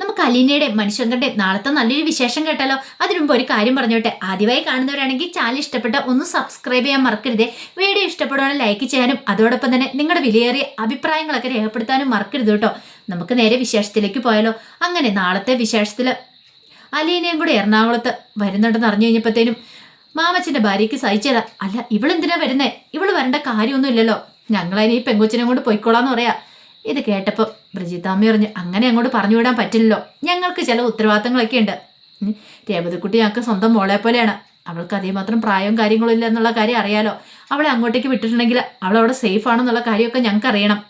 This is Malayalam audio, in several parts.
നമുക്ക് അലീനയുടെ മനുഷ്യങ്കരുടെ നാളത്തെ നല്ലൊരു വിശേഷം കേട്ടാലോ? അതിനു മുമ്പ് ഒരു കാര്യം പറഞ്ഞോട്ടെ. ആദ്യമായി കാണുന്നവരാണെങ്കിൽ ചാനൽ ഇഷ്ടപ്പെട്ട ഒന്ന് സബ്സ്ക്രൈബ് ചെയ്യാൻ മറക്കരുത്. വീഡിയോ ഇഷ്ടപ്പെടുവാണെങ്കിൽ ലൈക്ക് ചെയ്യാനും അതോടൊപ്പം തന്നെ നിങ്ങളുടെ വിലയേറിയ അഭിപ്രായങ്ങളൊക്കെ രേഖപ്പെടുത്താനും മറക്കരുത് കേട്ടോ. നമുക്ക് നേരെ വിശേഷത്തിലേക്ക് പോയാലോ? അങ്ങനെ നാളത്തെ വിശേഷത്തിൽ അലീനയും കൂടെ എറണാകുളത്ത് വരുന്നുണ്ടെന്ന് അറിഞ്ഞു കഴിഞ്ഞപ്പോഴത്തേനും മാമച്ചന്റെ ഭാര്യയ്ക്ക് സഹിച്ചതാ അല്ല ഇവളെന്തിനാ വരുന്നേ? ഇവൾ വരേണ്ട കാര്യമൊന്നുമില്ലല്ലോ. ഞങ്ങളതിനെ ഈ പെങ്കൊച്ചിനെ കൊണ്ട് പൊയ്ക്കോളാന്ന് പറയാ. ഇത് കേട്ടപ്പോൾ ബ്രജിതാമ്മ പറഞ്ഞു അങ്ങനെ അങ്ങോട്ട് പറഞ്ഞു വിടാൻ പറ്റില്ലല്ലോ. ഞങ്ങൾക്ക് ചില ഉത്തരവാദിത്തങ്ങളൊക്കെ ഉണ്ട്. രേവതിക്കുട്ടി ഞങ്ങൾക്ക് സ്വന്തം മോളെ പോലെയാണ്. അവൾക്ക് അതേമാത്രം പ്രായവും കാര്യങ്ങളും ഇല്ല എന്നുള്ള കാര്യം അറിയാലോ. അവളെ അങ്ങോട്ടേക്ക് വിട്ടിട്ടുണ്ടെങ്കിൽ അവൾ അവിടെ സേഫ് ആണെന്നുള്ള കാര്യമൊക്കെ ഞങ്ങൾക്ക് അറിയണം.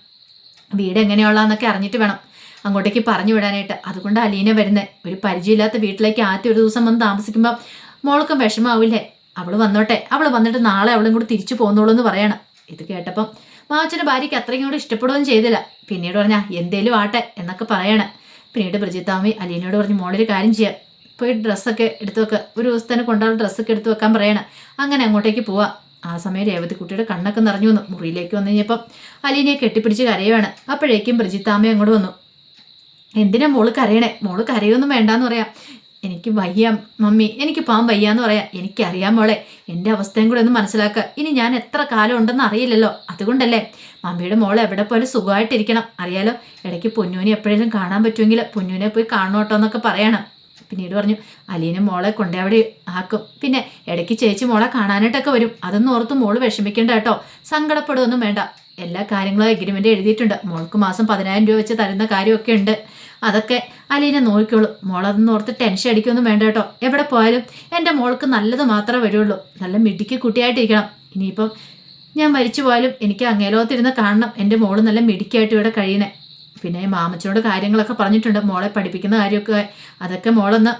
വീട് എങ്ങനെയുള്ളതെന്നൊക്കെ അറിഞ്ഞിട്ട് വേണം. അങ്ങോട്ടേക്ക് പറഞ്ഞു വിടാനായിട്ട്. അതുകൊണ്ട് അലീന വരുന്നത് ഒരു പരിചയമില്ലാത്ത വീട്ടിലേക്ക് ആദ്യം ഒരു ദിവസം വന്ന് താമസിക്കുമ്പോൾ മോൾക്കും വിഷമാവില്ലേ അവൾ വന്നോട്ടെ. അവൾ വന്നിട്ട് നാളെ അവളും കൂടി തിരിച്ചു പോകുന്നുള്ളൂ എന്ന് പറയണം. ഇത് കേട്ടപ്പം മാച്ചന്റെ ഭാര്യയ്ക്ക് അത്രയും കൂടെ ഇഷ്ടപ്പെടുകയും ചെയ്തില്ല. പിന്നീട് പറഞ്ഞാൽ എന്തേലും ആട്ടെ എന്നൊക്കെ പറയണ. പിന്നീട് ബ്രജിത്താമ്മി അലീനയോട് പറഞ്ഞ് മോളൊരു കാര്യം ചെയ്യാം. പോയി ഡ്രസ്സൊക്കെ എടുത്തു വെക്കുക ഒരു ദിവസം തന്നെ കൊണ്ടുള്ള ഡ്രസ്സൊക്കെ എടുത്തു വെക്കാൻ പറയണം. അങ്ങനെ അങ്ങോട്ടേക്ക് പോവാം. ആ സമയം രേവതിക്കുട്ടിയുടെ കണ്ണൊക്കെ നിറഞ്ഞു വന്നു. മുറിയിലേക്ക് വന്നു കഴിഞ്ഞപ്പം അലീനയെ കെട്ടിപ്പിടിച്ച് കരയുവാണ്. അപ്പോഴേക്കും ബ്രജിത്താമ്മ അങ്ങോട്ട് വന്നു. എന്തിനാ മോൾ കരയണേ? മോൾ കരയൊന്നും വേണ്ടാന്ന് പറയാം. എനിക്ക് വയ്യ മമ്മി. എനിക്ക് പാൻ വയ്യാന്ന് പറയാം. എനിക്കറിയാം മോളെ. എന്റെ അവസ്ഥയും കൂടെ ഒന്ന് മനസ്സിലാക്കുക ഇനി ഞാൻ എത്ര കാലം ഉണ്ടെന്ന് അറിയില്ലല്ലോ. അതുകൊണ്ടല്ലേ. മമ്മിയുടെ മോളെ എവിടെ പോലും സുഖമായിട്ടിരിക്കണം. അറിയാലോ ഇടയ്ക്ക് പൊന്നൂനെ എപ്പോഴേലും കാണാൻ പറ്റുമെങ്കിൽ പൊന്നൂനെ പോയി കാണണോട്ടോ എന്നൊക്കെ പറയണം. പിന്നീട് പറഞ്ഞു അലീനും മോളെ കൊണ്ടേ അവിടെ ആക്കും. പിന്നെ ഇടയ്ക്ക് ചേച്ചി മോളെ കാണാനായിട്ടൊക്കെ വരും. അതൊന്നും ഓർത്ത് മോൾ വിഷമിക്കേണ്ട കേട്ടോ. സങ്കടപ്പെടുകയൊന്നും വേണ്ട. എല്ലാ കാര്യങ്ങളും എഗ്രിമെന്റ് എഴുതിയിട്ടുണ്ട്. മോൾക്ക് മാസം പതിനായിരം രൂപ വെച്ച് തരുന്ന കാര്യമൊക്കെ ഉണ്ട്. അതൊക്കെ അലീനെ നോക്കിക്കോളൂ. മോളതെന്ന് ഓർത്ത് ടെൻഷൻ അടിക്കൊന്നും വേണ്ട കേട്ടോ. എവിടെ പോയാലും എന്റെ മോൾക്ക് നല്ലത് മാത്രമേ വരുള്ളൂ. നല്ല മിടുക്കി കുട്ടിയായിട്ടിരിക്കണം. ഇനിയിപ്പം ഞാൻ മരിച്ചു പോയാലും എനിക്ക് അങ്ങേലോകത്തിരുന്ന് കാണണം. എന്റെ മോൾ നല്ല മിടുക്കിയായിട്ട് ഇവിടെ കഴിയുന്നേ. പിന്നെ മാമച്ചനോട് കാര്യങ്ങളൊക്കെ പറഞ്ഞിട്ടുണ്ട്. മോളെ പഠിപ്പിക്കുന്ന കാര്യമൊക്കെ. അതൊക്കെ മോളൊന്ന്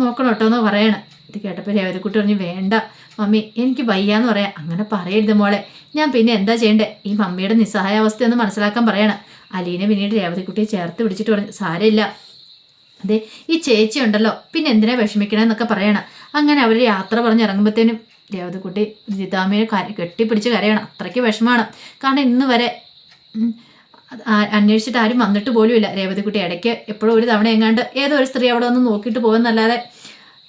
നോക്കണം കേട്ടോ എന്ന് പറയണം. ഇത് കേട്ടപ്പോൾ രേവതിക്കുട്ടി പറഞ്ഞു വേണ്ട. മമ്മി എനിക്ക് വയ്യാന്ന് പറയാം. അങ്ങനെ പറയരുത് മോളെ. ഞാൻ പിന്നെ എന്താ ചെയ്യണ്ടേ? ഈ മമ്മിയുടെ നിസ്സഹായാവസ്ഥ ഒന്ന് മനസ്സിലാക്കാൻ പറയണം. അലീനെ പിന്നീട് രേവതിക്കുട്ടിയെ ചേർത്ത് പിടിച്ചിട്ട് പറഞ്ഞു സാരമില്ല. അതെ ഈ ചേച്ചി ഉണ്ടല്ലോ. പിന്നെ എന്തിനാ വിഷമിക്കണമെന്നൊക്കെ പറയണം. അങ്ങനെ അവർ യാത്ര പറഞ്ഞ് ഇറങ്ങുമ്പോഴത്തേനും രേവതിക്കുട്ടി ജിതാമിയെ കെട്ടിപ്പിടിച്ച് കരയണം. അത്രയ്ക്ക് വിഷമമാണ്. കാരണം ഇന്ന് വരെ അന്വേഷിച്ചിട്ട് ആരും വന്നിട്ട് പോലുമില്ല. രേവതിക്കുട്ടി ഇടയ്ക്ക് എപ്പോഴും ഒരു തവണ എങ്ങാണ്ട് ഏതോ ഒരു സ്ത്രീ അവിടെ വന്ന് നോക്കിയിട്ട് പോകുന്നല്ലാതെ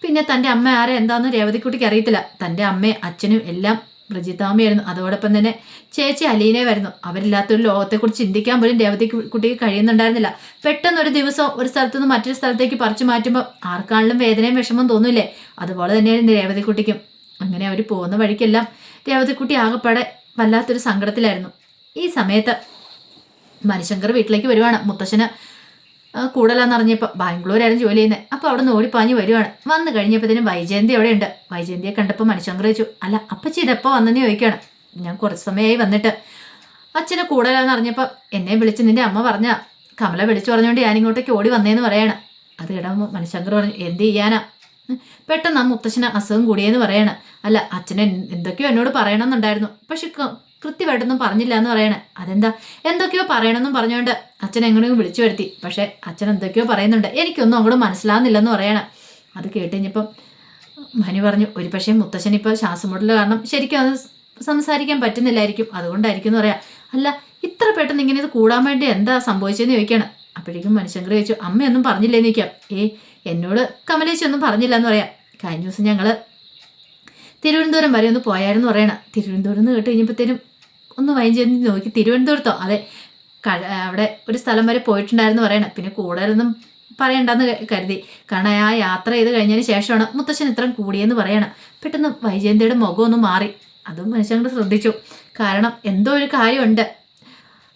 പിന്നെ തന്റെ അമ്മ ആരെ എന്താന്ന് രേവതിക്കുട്ടിക്ക് അറിയത്തില്ല. തന്റെ അമ്മയും അച്ഛനും എല്ലാം പ്രജിതാമ്മയായിരുന്നു. അതോടൊപ്പം തന്നെ ചേച്ചി അലീനെ വരുന്നു അവരില്ലാത്തൊരു ലോകത്തെക്കുറിച്ച് ചിന്തിക്കാൻ പോലും രേവതി കുട്ടിക്ക് കഴിയുന്നുണ്ടായിരുന്നില്ല. പെട്ടെന്ന് ഒരു ദിവസം ഒരു സ്ഥലത്തു നിന്ന് മറ്റൊരു സ്ഥലത്തേക്ക് പറിച്ചു മാറ്റുമ്പോൾ ആർക്കാണെങ്കിലും വേദനയും വിഷമം തോന്നില്ലേ? അതുപോലെ തന്നെയായിരുന്നു രേവതി കുട്ടിക്കും അങ്ങനെ അവർ പോകുന്ന വഴിക്കെല്ലാം രേവതിക്കുട്ടി ആകെപ്പാടെ വല്ലാത്തൊരു സങ്കടത്തിലായിരുന്നു. ഈ സമയത്ത് മനുശങ്കർ വീട്ടിലേക്ക് വരുവാണ്. മുത്തശ്ശന് കൂടുതലാന്ന് അറിഞ്ഞപ്പോൾ ബാംഗ്ലൂരായിരുന്നു ജോലി ചെയ്യുന്നത് അപ്പോൾ അവിടെ നിന്ന് ഓടിപ്പാഞ്ഞ് വരുവാണ്. വന്നു കഴിഞ്ഞപ്പോഴത്തേനും വൈജയന്തി അവിടെ ഉണ്ട് വൈജയന്തിയെ കണ്ടപ്പോൾ ചോദിച്ചു അല്ല അപ്പച്ചി ഇതെപ്പോൾ വന്നെന്ന് ചോദിക്കുകയാണ് ഞാൻ കുറച്ച് സമയമായി വന്നിട്ട്. അച്ഛനെ കൂടുതലാന്ന് അറിഞ്ഞപ്പോൾ എന്നെ വിളിച്ച് നിന്റെ അമ്മ പറഞ്ഞ കമല വിളിച്ചു പറഞ്ഞുകൊണ്ട് ഞാൻ ഇങ്ങോട്ടേക്ക് ഓടി വന്നേന്ന് പറയണം. അത് കേടാകുമ്പോൾ മനുഷ്യങ്കർ പറഞ്ഞു എന്ത് ചെയ്യാനാ? പെട്ടെന്ന് ആ മുത്തശ്ശന് അസുഖം കൂടിയെന്ന് പറയണം. അല്ല അച്ഛനെ എന്തൊക്കെയോ എന്നോട് പറയണമെന്നുണ്ടായിരുന്നു. പക്ഷെ കൃത്യമായിട്ടൊന്നും പറഞ്ഞില്ല എന്ന് പറയണേ. അതെന്താ? എന്തൊക്കെയോ പറയണമെന്നും പറഞ്ഞുകൊണ്ട് അച്ഛൻ എങ്ങനെയും വിളിച്ചു വരുത്തി. പക്ഷേ അച്ഛൻ എന്തൊക്കെയോ പറയുന്നുണ്ട്. എനിക്കൊന്നും അങ്ങോട്ട് മനസ്സിലാവുന്നില്ലെന്ന് പറയണേ. അത് കേട്ട് കഴിഞ്ഞപ്പം മനു പറഞ്ഞു ഒരു പക്ഷേ മുത്തശ്ശൻ ഇപ്പോൾ ശ്വാസം മുട്ടൽ കാരണം ശരിക്കും അത് സംസാരിക്കാൻ പറ്റുന്നില്ലായിരിക്കും. അതുകൊണ്ടായിരിക്കും എന്ന് പറയാം. അല്ല ഇത്ര പെട്ടെന്ന് ഇങ്ങനെ ഇത് കൂടാൻ വേണ്ടി എന്താ സംഭവിച്ചതെന്ന് ചോദിക്കുകയാണ് അപ്പോഴേക്കും മനുഷ്യങ്കർ ചോദിച്ചു അമ്മയൊന്നും പറഞ്ഞില്ലേന്ന് ചോദിക്കാം. ഏ എന്നോട് കമലേശ് ഒന്നും പറഞ്ഞില്ല എന്ന് പറയാം. കഴിഞ്ഞ ദിവസം ഞങ്ങൾ തിരുവനന്തപുരം വരെ ഒന്ന് പോയായിരുന്നു പറയണം. തിരുവനന്തപുരം എന്ന് കേട്ട് കഴിഞ്ഞപ്പോഴത്തേനും ഒന്ന് വൈകിച്ചെന്ന് നോക്കി. തിരുവനന്തപുരത്തോ? അതെ. അവിടെ ഒരു സ്ഥലം വരെ പോയിട്ടുണ്ടായിരുന്നു പറയണം. പിന്നെ കൂടുതലൊന്നും പറയണ്ടെന്ന് കരുതി. കാരണം ആ യാത്ര ചെയ്ത് കഴിഞ്ഞതിന് ശേഷമാണ് മുത്തശ്ശൻ ഇത്രയും കൂടിയെന്ന് പറയണം. പെട്ടെന്ന് വൈജയന്തിയുടെ മുഖം ഒന്ന് മാറി. അതും മനുഷ്യൻ ശ്രദ്ധിച്ചു. കാരണം എന്തോ ഒരു കാര്യമുണ്ട്.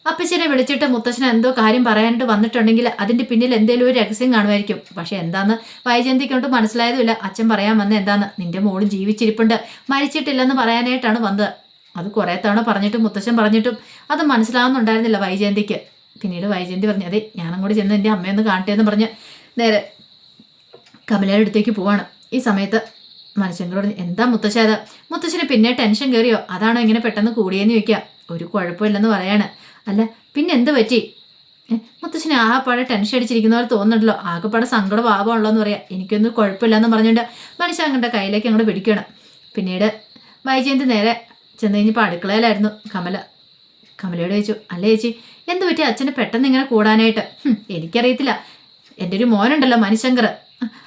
അപ്പച്ചനെ വിളിച്ചിട്ട് മുത്തശ്ശനെ എന്തോ കാര്യം പറയാനായിട്ട് വന്നിട്ടുണ്ടെങ്കിൽ അതിന്റെ പിന്നിൽ എന്തെങ്കിലും ഒരു രഹസ്യം കാണുമായിരിക്കും. പക്ഷെ എന്താന്ന് വൈജയന്തിക്കൊണ്ട് മനസ്സിലായതുമില്ല. അച്ഛൻ പറയാൻ വന്ന എന്താന്ന്? നിന്റെ മോൾ ജീവിച്ചിരിപ്പുണ്ട്. മരിച്ചിട്ടില്ലെന്ന് പറയാനായിട്ടാണ് വന്നത്. അത് കുറേ തവണ പറഞ്ഞിട്ടും മുത്തശ്ശൻ പറഞ്ഞിട്ടും അത് മനസ്സിലാവുന്നുണ്ടായിരുന്നില്ല വൈജയന്തിക്ക്. പിന്നീട് വൈജയന്തി പറഞ്ഞു അതെ ഞാനും കൂടി ചെന്ന് എന്റെ അമ്മയൊന്ന് കാണട്ടെ എന്ന് പറഞ്ഞ് നേരെ കമലയുടെ അടുത്തേക്ക് പോവാണ്. ഈ സമയത്ത് മനുഷ്യങ്ങളോട് എന്താ മുത്തശ്ശ അത് മുത്തശ്ശന് പിന്നെ ടെൻഷൻ കയറിയോ അതാണോ ഇങ്ങനെ പെട്ടെന്ന് കൂടിയെന്ന് ചോദിക്കുക ഒരു കുഴപ്പമില്ലെന്ന് പറയാണ്. അല്ല പിന്നെ എന്ത് പറ്റി? മുത്തശ്ശന് ആകെപ്പാടെ ടെൻഷൻ അടിച്ചിരിക്കുന്ന പോലെ തോന്നുന്നുണ്ടല്ലോ. ആകെപ്പാടെ സങ്കട ഭാവമുള്ളൂ എന്ന് പറയാം. എനിക്കൊന്നും കുഴപ്പമില്ലെന്ന് പറഞ്ഞുകൊണ്ട് മനുഷ്യ അങ്ങോട്ട് കയ്യിലേക്ക് അങ്ങോട്ട് പിടിക്കണം പിന്നീട് വൈജയന്തി നേരെ ചെന്ന് കഴിഞ്ഞപ്പോൾ അടുക്കളയിലായിരുന്നു കമല. കമലയോട് ചോദിച്ചു അല്ല ചേച്ചി എന്ത് പറ്റി? അച്ഛന് പെട്ടെന്ന് ഇങ്ങനെ കൂടാനായിട്ട്? "ഹും, എനിക്കറിയത്തില്ല. എന്റെ ഒരു മോനുണ്ടല്ലോ മനുശങ്കർ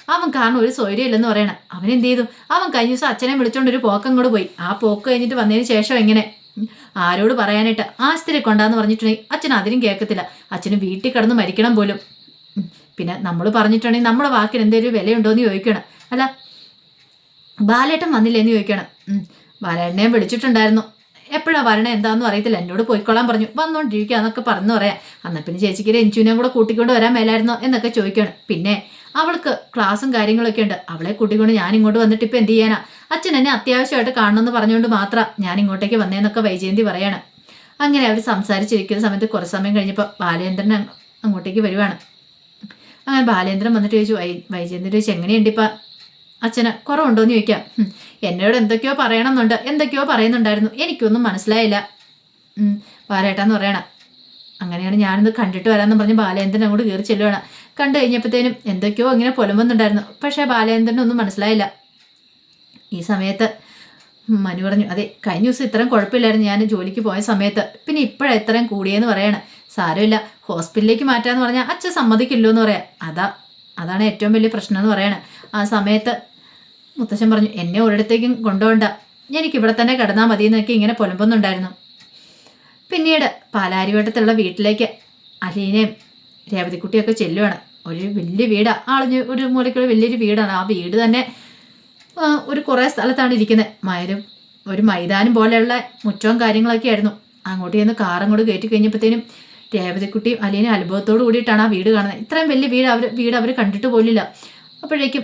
അവൻ കാരണം ഒരു സൗകര്യമില്ലെന്ന് പറയണം. അവൻ എന്ത് ചെയ്തു? അവൻ കഴിഞ്ഞ ദിവസം അച്ഛനെ വിളിച്ചോണ്ട് ഒരു പോക്കം കൂടെ പോയി. ആ പോക്ക് കഴിഞ്ഞിട്ട് വന്നതിന് ശേഷം എങ്ങനെ? ആരോട് പറയാനായിട്ട്? ആസ്തിരെ കൊണ്ടാന്ന് പറഞ്ഞിട്ടുണ്ടെങ്കിൽ അച്ഛൻ അതിനും കേൾക്കത്തില്ല. അച്ഛന് വീട്ടിൽ കിടന്ന് മരിക്കണം പോലും. പിന്നെ നമ്മൾ പറഞ്ഞിട്ടുണ്ടെങ്കിൽ നമ്മുടെ വാക്കിന് എന്തെങ്കിലും വിലയുണ്ടോ എന്ന് ചോദിക്കണം. അല്ല ബാലേട്ടൻ വന്നില്ലെന്ന് ചോദിക്കണം. ബാലേട്ടനെ വിളിച്ചിട്ടുണ്ടായിരുന്നു. എപ്പോഴാ വരണ എന്താണെന്നും അറിയത്തില്ല. എന്നോട് പോയിക്കോളാൻ പറഞ്ഞു. വന്നോണ്ടിരിക്കുക എന്നൊക്കെ പറഞ്ഞു പറയാം. അന്നാ പിന്നെ ചേച്ചിക്ക് രഞ്ജുവിനെയും കൂടെ കൂട്ടിക്കൊണ്ട് വരാൻ മേലായിരുന്നോ എന്നൊക്കെ ചോദിക്കണം. പിന്നെ അവൾക്ക് ക്ലാസ്സും കാര്യങ്ങളൊക്കെ ഉണ്ട്. അവളെ കൂട്ടിക്കൊണ്ട് ഞാൻ ഇങ്ങോട്ട് വന്നിട്ട് ഇപ്പം എന്ത് ചെയ്യാനാ? അച്ഛൻ എന്നെ അത്യാവശ്യമായിട്ട് കാണണമെന്ന് പറഞ്ഞുകൊണ്ട് മാത്രം ഞാൻ ഇങ്ങോട്ടേക്ക് വന്നേന്നൊക്കെ വൈജയന്തി പറയാണ്. അങ്ങനെ അവർ സംസാരിച്ചിരിക്കുന്ന സമയത്ത് കുറച്ച് സമയം കഴിഞ്ഞപ്പോൾ ബാലേന്ദ്രൻ അങ്ങോട്ടേക്ക് വരുവാണ്. അങ്ങനെ ബാലേന്ദ്രൻ വന്നിട്ട് ചോദിച്ചു വൈ വൈജയന്തിന്റെ ചോദിച്ചു എങ്ങനെയുണ്ട് ഇപ്പം? അച്ഛന് കുറവുണ്ടോയെന്ന് ചോദിക്കാം. "ഹും, എന്നോട് എന്തൊക്കെയോ പറയണമെന്നുണ്ട്. എന്തൊക്കെയോ പറയുന്നുണ്ടായിരുന്നു. എനിക്കൊന്നും മനസ്സിലായില്ല. ഉം, ബാലേട്ടാന്ന് പറയണം. അങ്ങനെയാണ് ഞാനിത് കണ്ടിട്ട് വരാമെന്ന് പറഞ്ഞ് ബാലേന്ദ്രൻ അങ്ങോട്ട് കയറി ചെല്ലുവാണ്. കണ്ടു കഴിഞ്ഞപ്പോഴത്തേനും എന്തൊക്കെയോ ഇങ്ങനെ പുലമ്പുന്നുണ്ടായിരുന്നു. പക്ഷേ ബാലേന്ദ്രനൊന്നും മനസ്സിലായില്ല. ഈ സമയത്ത് മനു പറഞ്ഞു അതെ കഴിഞ്ഞ ദിവസം ഇത്രയും കുഴപ്പമില്ലായിരുന്നു ഞാൻ ജോലിക്ക് പോയ സമയത്ത്. പിന്നെ ഇപ്പോഴാണ് ഇത്രയും കൂടിയെന്ന് പറയാണ്. സാരമില്ല ഹോസ്പിറ്റലിലേക്ക് മാറ്റാന്ന് പറഞ്ഞാൽ അച്ഛൻ സമ്മതിക്കില്ലോ എന്ന് പറയാം. അതാ അതാണ് ഏറ്റവും വലിയ പ്രശ്നം എന്ന് പറയണേ. ആ സമയത്ത് മുത്തശ്ശൻ പറഞ്ഞു എന്നെ ഒരിടത്തേക്കും കൊണ്ടുപോണ്ട എനിക്ക് ഇവിടെ തന്നെ കിടന്നാൽ മതി എന്നൊക്കെ ഇങ്ങനെ പുലമ്പുന്നുണ്ടായിരുന്നു. പിന്നീട് പാലാരിവട്ടത്തുള്ള വീട്ടിലേക്ക് അലീനയും രേവതിക്കുട്ടിയൊക്കെ ചെല്ലുവാണ്. ഒരു വലിയ വീടാണ് ആളിഞ്ഞ് ഒരു മൂലയ്ക്കുള്ള വലിയൊരു വീടാണ്. ആ വീട് തന്നെ ഒരു കുറേ സ്ഥലത്താണ് ഇരിക്കുന്നത് മയരും ഒരു മൈതാനം പോലെയുള്ള മുറ്റവും കാര്യങ്ങളൊക്കെ ആയിരുന്നു. അങ്ങോട്ട് ചെന്ന് കാറങ്ങോട് കയറ്റി കഴിഞ്ഞപ്പോഴത്തേനും രേവതിക്കുട്ടിയും അലീനയും അനുഭവത്തോടു കൂടിയിട്ടാണ് ആ വീട് കാണുന്നത് ഇത്രയും വലിയ വീട് അവർ വീട് അവർ കണ്ടിട്ട് പോലില്ല. അപ്പോഴേക്കും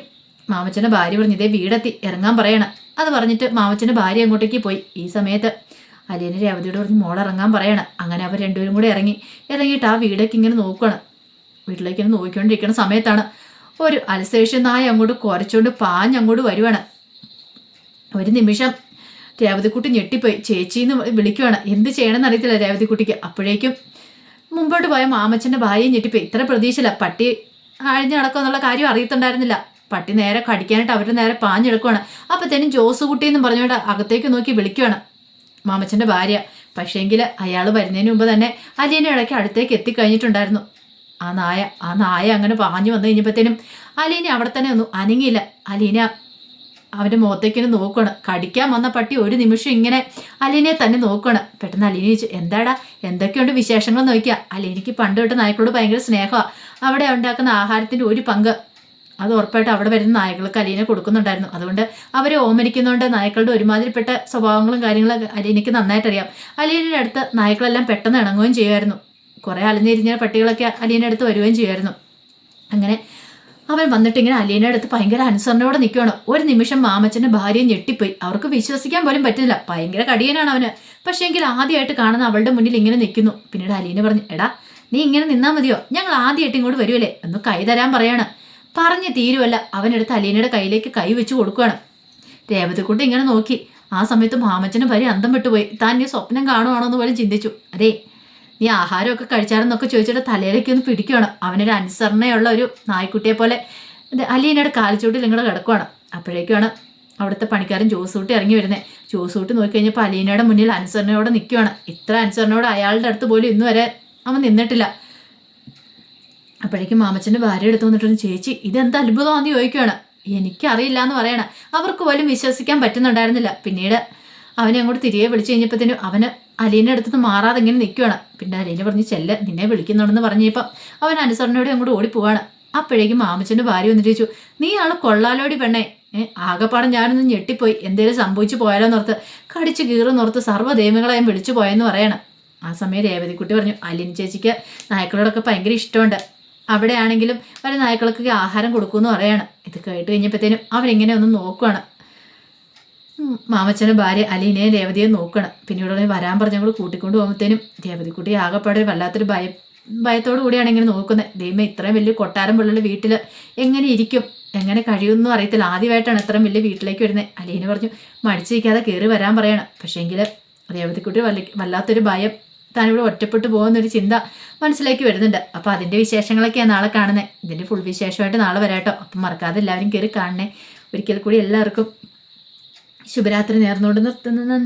മാമച്ചന്റെ ഭാര്യ പറഞ്ഞു ഇതേ വീടെത്തി ഇറങ്ങാൻ പറയണം. അത് പറഞ്ഞിട്ട് മാമച്ചന്റെ ഭാര്യ അങ്ങോട്ടേക്ക് പോയി ഈ സമയത്ത്. അലിയനെ രേവതിയോട് പറഞ്ഞ് മോൾ ഇറങ്ങാൻ പറയണം. അങ്ങനെ അവർ രണ്ടുപേരും കൂടെ ഇറങ്ങി. ഇറങ്ങിയിട്ട് ആ വീടൊക്കെ ഇങ്ങനെ നോക്കുകയാണ് വീട്ടിലേക്ക് ഇങ്ങനെ നോക്കിക്കൊണ്ടിരിക്കുന്ന സമയത്താണ് ഒരു അൽസേഷൻ നായ അങ്ങോട്ട് കുറച്ചുകൊണ്ട് പാഞ്ഞ് അങ്ങോട്ട് വരുവാണ്. ഒരു നിമിഷം രേവതിക്കുട്ടി ഞെട്ടിപ്പോയി. ചേച്ചിന്ന് വിളിക്കുവാണ്. എന്ത് ചെയ്യണമെന്ന് അറിയത്തില്ല രേവതിക്കുട്ടിക്ക്. അപ്പോഴേക്കും മുമ്പോട്ട് പോയ മാമച്ചന്റെ ഭാര്യയും ഞെട്ടിപ്പോയി. ഇത്ര പ്രതീക്ഷയില്ല. പട്ടി അഴിഞ്ഞു നടക്കുക എന്നുള്ള കാര്യം അറിയത്തുണ്ടായിരുന്നില്ല. പട്ടി നേരെ കടിക്കാനായിട്ട് അവരുടെ നേരെ പാഞ്ഞെടുക്കുവാണ്. തന്നെ ജോസ് കുട്ടി എന്ന് പറഞ്ഞുകൊണ്ട് അകത്തേക്ക് നോക്കി വിളിക്കുവാണ്. മാമച്ചന്റെ ഭാര്യ. പക്ഷേങ്കിൽ അയാൾ വരുന്നതിന് മുമ്പ് തന്നെ അലീന ഇടയ്ക്ക് അടുത്തേക്ക് എത്തിക്കഴിഞ്ഞിട്ടുണ്ടായിരുന്നു. ആ നായ ആ നായ അങ്ങനെ പാഞ്ഞു വന്നു കഴിഞ്ഞപ്പോഴത്തേനും അലീനെ അവിടെ തന്നെ ഒന്നും അനങ്ങിയില്ല. അലീന അവന്റെ മുഖത്തേക്കിന് നോക്കുകയാണ് കടിക്കാൻ വന്ന പട്ടി ഒരു നിമിഷം ഇങ്ങനെ അലീനെ തന്നെ നോക്കുകയാണ് പെട്ടെന്ന് അലീന ചോദിച്ചു എന്താടാ? എന്തൊക്കെയുണ്ട് വിശേഷങ്ങൾ? നോക്കിയാൽ അലീനയ്ക്ക് പണ്ട് തൊട്ട് നായ്ക്കളോട് ഭയങ്കര സ്നേഹമാണ് അവിടെ ഉണ്ടാക്കുന്ന ആഹാരത്തിന്റെ ഒരു പങ്ക്. അത് ഉറപ്പായിട്ട് അവിടെ വരുന്ന നായകൾക്ക് അലീനെ കൊടുക്കുന്നുണ്ടായിരുന്നു. അതുകൊണ്ട് അവരെ ഓമനിക്കുന്നതുകൊണ്ട് നായ്ക്കളുടെ ഒരുമാതിരിപ്പെട്ട സ്വഭാവങ്ങളും കാര്യങ്ങളും അലീനയ്ക്ക് നന്നായിട്ട് അറിയാം അലീനയുടെ അടുത്ത് നായ്ക്കളെല്ലാം പെട്ടെന്ന് ഇണങ്ങുകയും ചെയ്യുമായിരുന്നു. കുറേ അലഞ്ഞിരിഞ്ഞ പട്ടികളൊക്കെ അലീനയുടെ അടുത്ത് വരികയും ചെയ്യുമായിരുന്നു. അങ്ങനെ അവൻ വന്നിട്ട് ഇങ്ങനെ അലീനയുടെ അടുത്ത് ഭയങ്കര അനുസരണയോടെ നിൽക്കുകയാണ് ഒരു നിമിഷം മാമച്ചന്റെ ഭാര്യയെ ഞെട്ടിപ്പോയി. അവർക്ക് വിശ്വസിക്കാൻ പോലും പറ്റുന്നില്ല. ഭയങ്കര കടിയനാണ് അവന്. പക്ഷേ എങ്കിൽ ആദ്യമായിട്ട് കാണുന്ന അവളുടെ മുന്നിൽ ഇങ്ങനെ നിൽക്കുന്നു. പിന്നീട് അലീന പറഞ്ഞു എടാ നീ ഇങ്ങനെ നിന്നാൽ മതിയോ? ഞങ്ങൾ ആദ്യമായിട്ട് ഇങ്ങോട്ട് വരുമല്ലേ ഒന്ന് കൈ തരാൻ പറയാണ്. പറഞ്ഞു തീരുവല്ല. അവനെടുത്ത് അലീനയുടെ കയ്യിലേക്ക് കൈ വെച്ച് കൊടുക്കുകയാണ്. രേവതിക്കുട്ടി ഇങ്ങനെ നോക്കി. ആ സമയത്ത് മാമച്ചനും ഭാര്യ അന്തം വിട്ടുപോയി. താൻ നീ സ്വപ്നം കാണുവാണോ എന്ന് പോലും ചിന്തിച്ചു. അതെ നീ ആഹാരമൊക്കെ കഴിച്ചാരെന്നൊക്കെ ചോദിച്ചിട്ട് തലയിലേക്ക് ഒന്ന് പിടിക്കുകയാണ്. അവനൊരു അനുസരണയുള്ള ഒരു നായ്ക്കുട്ടിയെ പോലെ അലീനയുടെ കാലിച്ചൂട്ടിൽ ഇങ്ങോട്ട് കിടക്കുവാണ്. അപ്പോഴേക്കുമാണ് അവിടുത്തെ പണിക്കാരൻ ജോസൂട്ടി ഇറങ്ങി വരുന്നത് ജോസൂട്ടി നോക്കിക്കഴിഞ്ഞപ്പോൾ അലീനയുടെ മുന്നിൽ അനുസരണയോടെ നിൽക്കുകയാണ് ഇത്ര അനുസരണയോടെ അയാളുടെ അടുത്ത് പോലും ഇന്നുവരെ അവൻ നിന്നിട്ടില്ല. അപ്പോഴേക്കും മാമച്ചന്റെ ഭാര്യ എടുത്തു വന്നിട്ടൊന്ന് ചേച്ചി ഇതെന്ത് അത്ഭുതമാണെന്ന് ചോദിക്കുകയാണ് എനിക്കറിയില്ല എന്ന് പറയണം. അവർക്ക് പോലും വിശ്വസിക്കാൻ പറ്റുന്നുണ്ടായിരുന്നില്ല. പിന്നീട് അവനെ അങ്ങോട്ട് തിരികെ വിളിച്ചു കഴിഞ്ഞപ്പോഴത്തേനും അവന് അലീനെ അടുത്തുനിന്ന് മാറാതെ ഇങ്ങനെ നിൽക്കുകയാണ് പിന്നെ അലീന പറഞ്ഞ് ചെല്ല നിന്നെ വിളിക്കുന്നുണ്ടെന്ന് പറഞ്ഞപ്പം അവൻ അനുസരണയോടെ അങ്ങോട്ട് ഓടിപ്പോവാണ്. അപ്പോഴേക്കും മാമച്ചന്റെ ഭാര്യ വന്നിട്ട് ചോദിച്ചു നീ ആൾ കൊള്ളാലോടി പെണ്ണേ. ആകെപ്പാടെ ഞാനൊന്ന് ഞെട്ടിപ്പോയി. എന്തേലും സംഭവിച്ചു പോയാലോ എന്നോർത്ത് കടിച്ചു കീറുന്നോർത്ത് സർവദേമികളായും വിളിച്ചു പോയെന്ന് പറയണം. ആ സമയം രേവതിക്കുട്ടി പറഞ്ഞു അലിൻ ചേച്ചിക്ക് നായ്ക്കളോടൊക്കെ ഭയങ്കര ഇഷ്ടമുണ്ട്. അവിടെയാണെങ്കിലും പല നായ്ക്കളൊക്കെ ആഹാരം കൊടുക്കുമെന്ന് പറയാണ്. ഇത് കേട്ട് കഴിഞ്ഞപ്പോഴത്തേനും അവരിങ്ങനെ ഒന്ന് നോക്കുകയാണ് മാമച്ചനും ഭാര്യ അലീനെ രേവതിയെ നോക്കണം പിന്നീട് ഉടനെ വരാൻ പറഞ്ഞങ്ങൾ കൂട്ടിക്കൊണ്ട് പോകുമ്പോഴത്തേനും രേവതിക്കുട്ടി ആകെപ്പാടെ വല്ലാത്തൊരു ഭയ ഭയത്തോടു കൂടിയാണ് ഇങ്ങനെ നോക്കുന്നത്. ദൈവം ഇത്രയും വലിയ കൊട്ടാരം പോലുള്ള വീട്ടിൽ എങ്ങനെ ഇരിക്കും? എങ്ങനെ കഴിയുമെന്നും അറിയത്തില്ല. ആദ്യമായിട്ടാണ് ഇത്രയും വലിയ വീട്ടിലേക്ക് വരുന്നത്. അലീന പറഞ്ഞു മടിച്ചിരിക്കാതെ കയറി വരാൻ പറയണം. പക്ഷേങ്കിൽ രേവതിക്കുട്ടി വല്ല വല്ലാത്തൊരു ഭയം താനിവിടെ ഒറ്റപ്പെട്ടു പോകുന്നൊരു ചിന്ത മനസ്സിലേക്ക് വരുന്നുണ്ട്. അപ്പോൾ അതിന്റെ വിശേഷങ്ങളൊക്കെയാണ് നാളെ കാണുന്നത് ഇതിന്റെ ഫുൾ വിശേഷമായിട്ട് നാളെ വരാട്ടോ. അപ്പം മറക്കാതെ എല്ലാവരും കയറി കാണണേ. ഒരിക്കൽ കൂടി എല്ലാവർക്കും ശുഭരാത്രി നേർന്നുകൊണ്ട് നിർത്തുന്നു. നന്ദി.